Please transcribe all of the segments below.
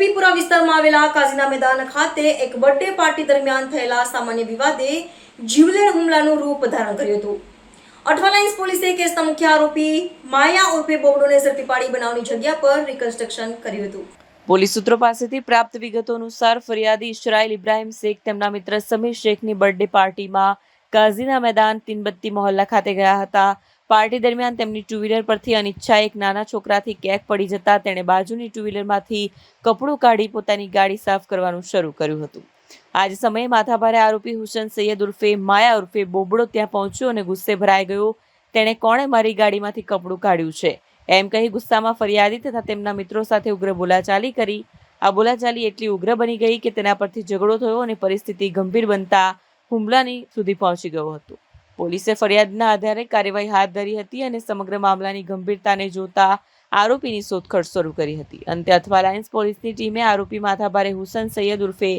રૂપીપુરા વિસ્તારમાં આવેલા કાઝીના મેદાન ખાતે એક બર્થડે પાર્ટી દરમિયાન થયેલા સામાન્ય વિવાદે જીવલેણ હુમલાનું રૂપ ધારણ કર્યું હતું. અઠવાલાઇન્સ પોલીસે કેસના મુખ્ય આરોપી માયા ઉર્ફે બોબડોને ઝડપી પાડી બનાવની જગ્યા પર રિકન્સ્ટ્રક્શન કર્યું હતું. પોલીસ સૂત્રો પાસેથી પ્રાપ્ત વિગતો અનુસાર ફરિયાદી ઇશરાઇલ ઇબ્રાહિમ શેખ, તેમના મિત્ર સમીર શેખની બર્થડે પાર્ટીમાં કાઝીના મેદાન તીનબત્તી મોહલ્લા ખાતે ગયા હતા. પાર્ટી દરમિયાન તેમની ટુ વ્હીલર પરથી અનિચ્છા એક નાના છોકરાથી કેક પડી જતા તેણે બાજુની ટુ વ્હીલરમાંથી કપડું કાઢી પોતાની ગાડી સાફ કરવાનું શરૂ કર્યું હતું. આ જ સમયે માથાભારે આરોપી હુસેન સૈયદ ઉર્ફે માયા ઉર્ફે બોબડો ત્યાં પહોંચ્યો અને ગુસ્સે ભરાઈ ગયો. તેણે કોણે મારી ગાડીમાંથી કપડું કાઢ્યું છે? એમ કહી ગુસ્સામાં ફરિયાદી તથા તેમના મિત્રો સાથે ઉગ્ર બોલાચાલી કરી. આ બોલાચાલી એટલી ઉગ્ર બની ગઈ કે તેના પરથી ઝઘડો થયો અને પરિસ્થિતિ ગંભીર બનતા હુમલાની સુધી પહોંચી ગયો હતો. પોલીસે ફરિયાદના આધારે કાર્યવાહી હાથ ધરી હતી અને સમગ્ર મામલાની ગંભીરતાને જોતા આરોપીની શોધખોળ શરૂ કરી હતી. અંતે અથવા લાયન્સ પોલીસની ટીમે આરોપી માથાભારે હુસન સૈયદ ઉર્ફે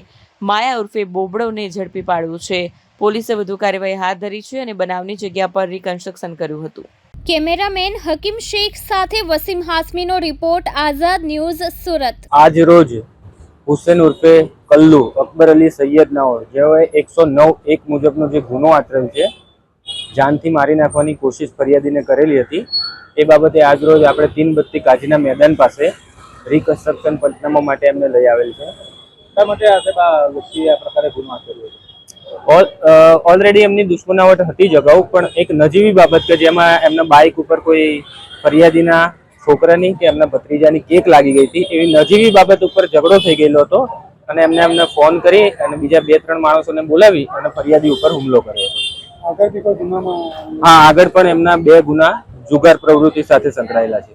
માયા ઉર્ફે બોબડોને ઝડપી પાડ્યો છે. પોલીસે વધુ કાર્યવાહી હાથ ધરી છે અને બનાવની જગ્યા પર રિકન્સ્ટ્રક્શન કર્યું હતું. કેમેરામેન હકીમ શેખ સાથે વસીમ હાસમીનો રિપોર્ટ આઝાદ ન્યૂઝ સુરત. આજ રોજ હુસેન ઉર્ફે કલ્લુ અકબર અલી સૈયદ નાઓર જેઓએ એકસો નવ એક મુજબનો જે ગુનો આચર્યો છે જાનથી મારી નાખવાની કોશિશ ફરિયાદીને કરેલી હતી. એ બાબતે આજ રોજ આપણે તીન બત્તી કાજીના મેદાન પાસે રિકન્સ્ટ્રક્શન પંચનામા માટે એમને લઈ આવેલ છે. શા માટે આ વ્યક્તિએ આ પ્રકારે ગુનો આચર્યો છે? ઓલરેડી એમની દુશ્મનાવટ હતી જ અગાઉ પણ એક નજીવી બાબત કે જેમાં એમના બાઇક ઉપર કોઈ ફરિયાદીના છોકરાની કે એમના ભત્રીજાની કેક લાગી ગઈ હતી. એવી નજીવી બાબત ઉપર ઝઘડો થઈ ગયેલો હતો અને એમને એમને ફોન કરી અને બીજા બે ત્રણ માણસોને બોલાવી અને ફરિયાદી ઉપર હુમલો કર્યો હતો. આગળ પણ એમના બે ગુના જુગાર પ્રવૃત્તિ સાથે સંકળાયેલા છે.